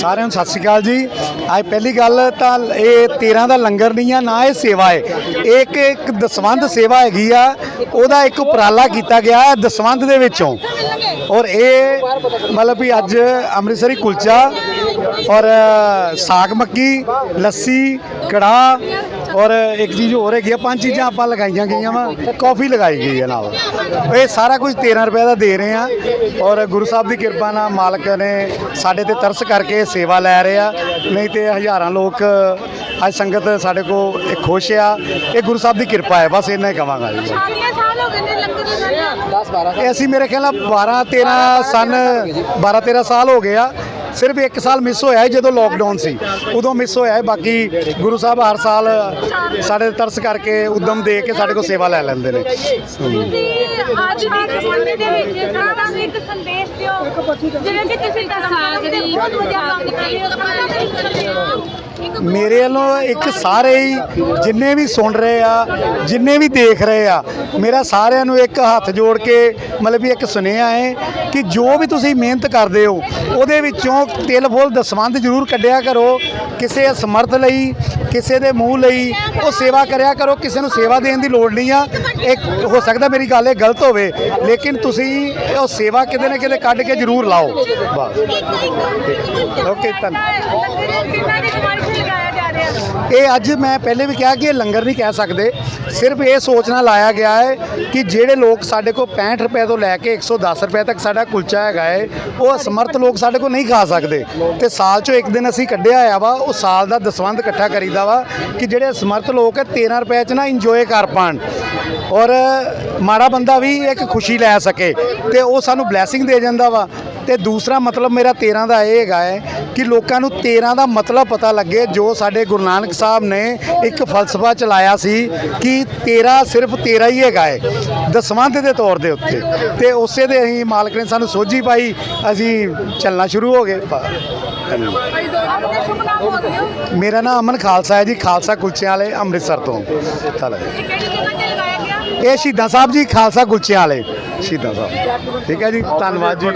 ਸਾਰਿਆਂ ਨੂੰ ਸਤਿ ਸ਼੍ਰੀ ਅਕਾਲ ਜੀ। ਅੱਜ ਪਹਿਲੀ ਗੱਲ ਤਾਂ ਇਹ 13 ਦਾ ਲੰਗਰ ਨਹੀਂ ਆ, ਨਾ ਇਹ ਸੇਵਾ ਹੈ। ਇਹ ਇੱਕ ਇੱਕ ਦਸਵੰਧ ਸੇਵਾ ਹੈਗੀ ਆ, ਉਹਦਾ ਇੱਕ ਉਪਰਾਲਾ ਕੀਤਾ ਗਿਆ ਹੈ ਦਸਵੰਧ ਦੇ ਵਿੱਚੋਂ। ਔਰ ਇਹ ਮਤਲਬ ਵੀ ਅੱਜ ਅੰਮ੍ਰਿਤਸਰੀ ਕੁਲਚਾ ਔਰ ਸਾਗ ਮੱਕੀ, ਲੱਸੀ ਕੜਾ ਔਰ ਇੱਕ ਚੀਜ਼ ਹੋਰ ਹੈਗੀ ਆ ਪੰਜ ਚੀਜ਼ਾਂ ਆਪਾਂ ਲਗਾਈਆਂ ਗਈਆਂ ਵਾ ਕਾਫੀ ਲਗਾਈ ਗਈ ਹੈ ਨਾਲ। ਇਹ ਸਾਰਾ ਕੁਝ 13 ਰੁਪਏ ਦਾ ਦੇ ਰਹੇ ਆ ਔਰ ਗੁਰੂ ਸਾਹਿਬ ਦੀ ਕਿਰਪਾ ਨਾਲ ਮਾਲਕ ਨੇ ਸਾਡੇ ਤੇ ਤਰਸ ਕਰਕੇ ਸੇਵਾ ਲੈ ਰਹੇ ਆ ਨਹੀਂ ਤੇ ਹਜ਼ਾਰਾਂ ਲੋਕ ਅੱਜ ਸੰਗਤ ਸਾਡੇ ਕੋ ਇਹ ਖੁਸ਼ ਆ ਇਹ ਗੁਰੂ ਸਾਹਿਬ ਦੀ ਕਿਰਪਾ ਹੈ ਬਸ ਇੰਨਾ ਹੀ ਕਵਾਂਗਾ ਜੀ। ਇਹ ਅਸੀਂ ਮੇਰੇ ਖਿਆਲ ਨਾਲ 12 13 ਸਨ 12 13 ਸਾਲ ਹੋ ਗਏ ਆ ਸਿਰਫ ਇੱਕ ਸਾਲ ਮਿਸ ਹੋਇਆ ਹੈ ਜਦੋਂ ਲੋਕਡਾਊਨ ਸੀ। ਉਦੋਂ ਮਿਸ ਹੋਇਆ ਹੈ ਬਾਕੀ ਗੁਰੂ ਸਾਹਿਬ ਹਰ ਸਾਲ ਸਾਡੇ ਤਰਸ ਕਰਕੇ ਉਦਮ ਦੇ ਕੇ ਸਾਡੇ ਕੋਲ ਸੇਵਾ ਲੈ ਲੈਂਦੇ ਨੇ। ਤੁਸੀਂ ਅੱਜ ਦੀ ਕਮੇਟੀ ਦੇ ਵਿੱਚ ਸਾਰਾ ਇੱਕ ਸੰਦੇਸ਼ ਦਿਓ ਜਿਵੇਂ ਕਿ ਤੁਸੀਂ ਧਰਮ ਦੇ ਬਹੁਤ ਵਧੀਆ ਕੰਮ ਕਰ ਰਹੇ ਹੋ। ਮੇਰੇ ਵੱਲੋਂ ਇੱਕ ਸਾਰੇ ਹੀ ਜਿੰਨੇ ਵੀ ਸੁਣ ਰਹੇ ਆ, ਜਿੰਨੇ ਵੀ ਦੇਖ ਰਹੇ ਆ, ਮੇਰਾ ਸਾਰਿਆਂ ਨੂੰ ਇੱਕ ਹੱਥ ਜੋੜ ਕੇ ਮਤਲਬ ਵੀ ਇੱਕ ਸੁਨੇਹਾ ਹੈ ਕਿ ਜੋ ਵੀ ਤੁਸੀਂ ਮਿਹਨਤ ਕਰਦੇ ਹੋ, ਉਹਦੇ ਵਿੱਚੋਂ ਤਿਲ ਫੁੱਲ ਦਸਵੰਧ ਜ਼ਰੂਰ ਕੱਢਿਆ ਕਰੋ, ਕਿਸੇ ਸਮਰਥ ਲਈ, ਕਿਸੇ ਦੇ ਮੂੰਹ ਲਈ, ਉਹ ਸੇਵਾ ਕਰਿਆ ਕਰੋ, ਕਿਸੇ ਨੂੰ ਸੇਵਾ ਦੇਣ ਦੀ ਲੋੜ ਨਹੀਂ ਆ। ਇੱਕ ਹੋ ਸਕਦਾ ਮੇਰੀ ਗੱਲ ਇਹ ਗਲਤ ਹੋਵੇ, ਲੇਕਿਨ ਤੁਸੀਂ ਉਹ ਸੇਵਾ ਕਿਤੇ ਨਾ ਕਿਤੇ ਕੱਢ ਕੇ ਜ਼ਰੂਰ ਲਾਓ। ਬਸ। ਓਕੇ, ਰਿਹਾ? ਇਹ ਅੱਜ ਮੈਂ ਪਹਿਲੇ ਵੀ ਕਿਹਾ ਕਿ ਇਹ ਲੰਗਰ ਨਹੀਂ ਕਹਿ ਸਕਦੇ। ਸਿਰਫ ਇਹ ਸੋਚਣਾ ਲਾਇਆ ਗਿਆ ਹੈ ਕਿ ਜਿਹੜੇ ਲੋਕ ਸਾਡੇ ਕੋਲ 65 ਰੁਪਏ ਤੋਂ ਲੈ ਕੇ 110 ਰੁਪਏ ਤੱਕ ਸਾਡਾ ਕੁਲਚਾ ਹੈਗਾ ਹੈ ਉਹ ਅਸਮਰਥ ਲੋਕ ਸਾਡੇ ਕੋਲ ਨਹੀਂ ਖਾ ਸਕਦੇ। ਤੇ ਸਾਲ 'ਚੋਂ ਇੱਕ ਦਿਨ ਅਸੀਂ ਕੱਢਿਆ ਹੋਇਆ ਵਾ ਉਹ ਸਾਲ ਦਾ ਦਸਵੰਧ ਇਕੱਠਾ ਕਰੀਦਾ ਵਾ ਕਿ ਜਿਹੜੇ ਅਸਮਰਥ ਲੋਕ ਹੈ 13 ਰੁਪਏ 'ਚ ਨਾ ਇੰਜੋਏ ਕਰ ਪਾਣ। ਔਰ ਮਾੜਾ ਬੰਦਾ ਵੀ ਇੱਕ ਖੁਸ਼ੀ ਲੈ ਸਕੇ ਤੇ ਉਹ ਸਾਨੂੰ ਬਲੇਸਿੰਗ ਦੇ ਜਾਂਦਾ ਵਾ। ਤੇ ਦੂਸਰਾ ਮਤਲਬ ਮੇਰਾ 13 ਦਾ ਇਹ ਹੈਗਾ ਹੈ ਕਿ ਲੋਕਾਂ ਨੂੰ 13 ਦਾ ਮਤਲਬ ਪਤਾ ਲੱਗੇ, ਜੋ ਸਾਡੇ ਗੁਰੂ ਨਾਨਕ ਸਾਹਿਬ ਨੇ ਇੱਕ ਫਲਸਫਾ ਚਲਾਇਆ ਸੀ ਕਿ 13 ਸਿਰਫ 13 ਹੀ ਹੈਗਾ ਹੈ, ਦਸਵੰਧ ਦੇ ਤੌਰ ਦੇ ਉੱਤੇ। ਤੇ ਉਸੇ ਦੇ ਅਸੀਂ ਮਾਲਕ ਨੇ ਸਾਨੂੰ ਸੋਝੀ ਪਾਈ, ਅਸੀਂ ਚੱਲਣਾ ਸ਼ੁਰੂ ਹੋ ਗਏ। ਮੇਰਾ ਨਾਮ ਅਮਨ ਖਾਲਸਾ ਹੈ ਜੀ, ਖਾਲਸਾ ਕੁਲਚਿਆਂ ਵਾਲੇ, ਅੰਮ੍ਰਿਤਸਰ ਤੋਂ। ਇਹ ਸ਼ਹੀਦਾਂ ਸਾਹਿਬ ਜੀ, ਖਾਲਸਾ ਕੁਲਚਿਆਂ ਵਾਲੇ, ਸ਼ਹੀਦਾਂ ਸਾਹਿਬ। ਠੀਕ ਹੈ ਜੀ, ਧੰਨਵਾਦ ਜੀ।